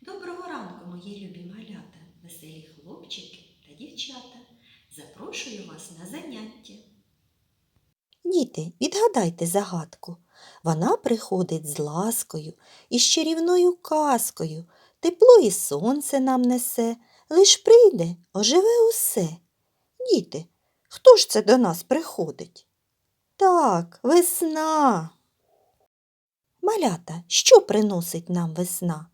Доброго ранку, мої любі малята, веселі хлопчики та дівчата. Запрошую вас на заняття. Діти, відгадайте загадку. Вона приходить з ласкою і з чарівною казкою. Тепло і сонце нам несе, лиш прийде, оживе усе. Діти, хто ж це до нас приходить? Так, весна. Малята, що приносить нам весна?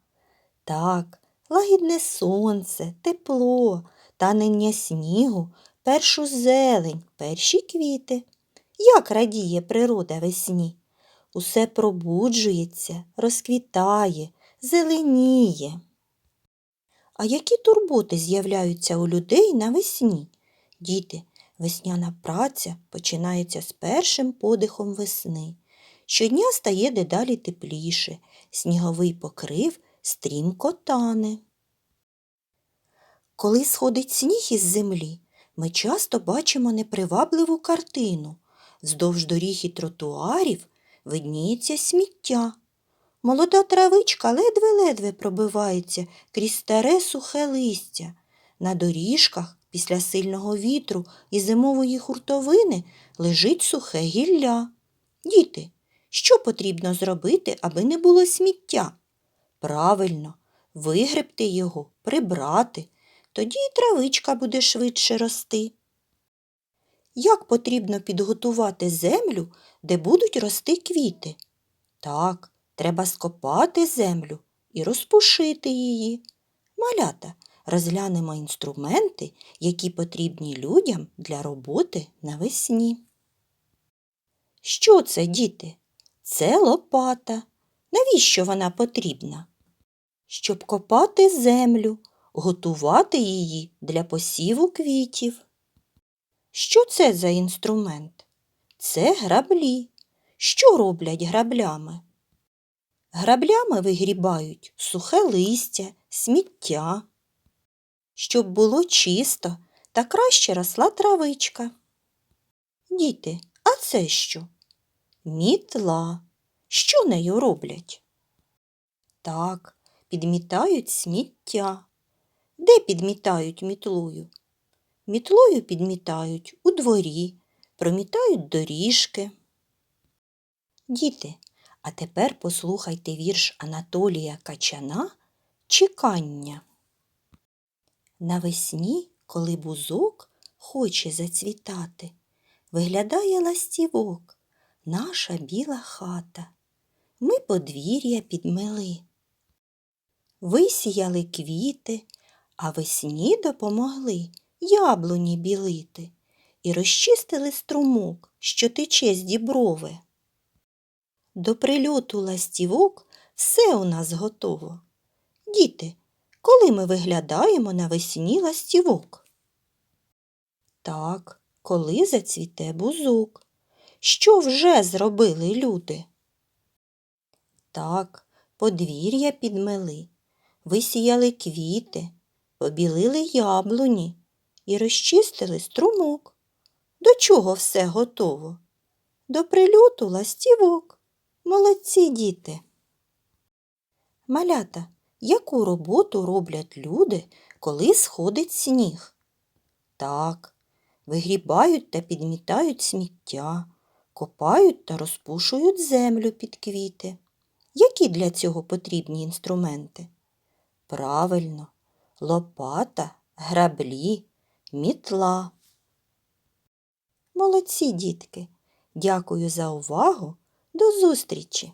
Так, лагідне сонце, тепло, танення снігу, першу зелень, перші квіти. Як радіє природа весні? Усе пробуджується, розквітає, зеленіє. А які турботи з'являються у людей навесні? Діти, весняна праця починається з першим подихом весни. Щодня стає дедалі тепліше, сніговий покрив стрімко тане. Коли сходить сніг із землі, ми часто бачимо непривабливу картину. Вздовж доріг і тротуарів видніється сміття. Молода травичка ледве-ледве пробивається крізь старе сухе листя. На доріжках після сильного вітру і зимової хуртовини лежить сухе гілля. Діти, що потрібно зробити, аби не було сміття? Правильно, вигребти його, прибрати, тоді і травичка буде швидше рости. Як потрібно підготувати землю, де будуть рости квіти? Так, треба скопати землю і розпушити її. Малята, розглянемо інструменти, які потрібні людям для роботи навесні. Що це, діти? Це лопата. Навіщо вона потрібна? Щоб копати землю, готувати її для посіву квітів. Що це за інструмент? Це граблі. Що роблять граблями? Граблями вигрібають сухе листя, сміття. Щоб було чисто та краще росла травичка. Діти, а це що? Мітла. Що нею роблять? Так, підмітають сміття. Де підмітають мітлою? Мітлою підмітають у дворі, промітають доріжки. Діти, а тепер послухайте вірш Анатолія Качана Чекання. Навесні, коли бузок хоче зацвітати, виглядає ластівок, наша біла хата. Ми подвір'я підмели. Висіяли квіти, а весні допомогли яблуні білити і розчистили струмок, що тече з діброви. До прильоту ластівок все у нас готово. Діти, коли ми виглядаємо навесні ластівок? Так, коли зацвіте бузок. Що вже зробили люди? Так, подвір'я підмели, висіяли квіти, побілили яблуні і розчистили струмок. До чого все готово? До прильоту ластівок. Молодці діти. Малята, яку роботу роблять люди, коли сходить сніг? Так, вигрібають та підмітають сміття, копають та розпушують землю під квіти. Які для цього потрібні інструменти? Правильно, лопата, граблі, мітла. Молодці, дітки. Дякую за увагу. До зустрічі!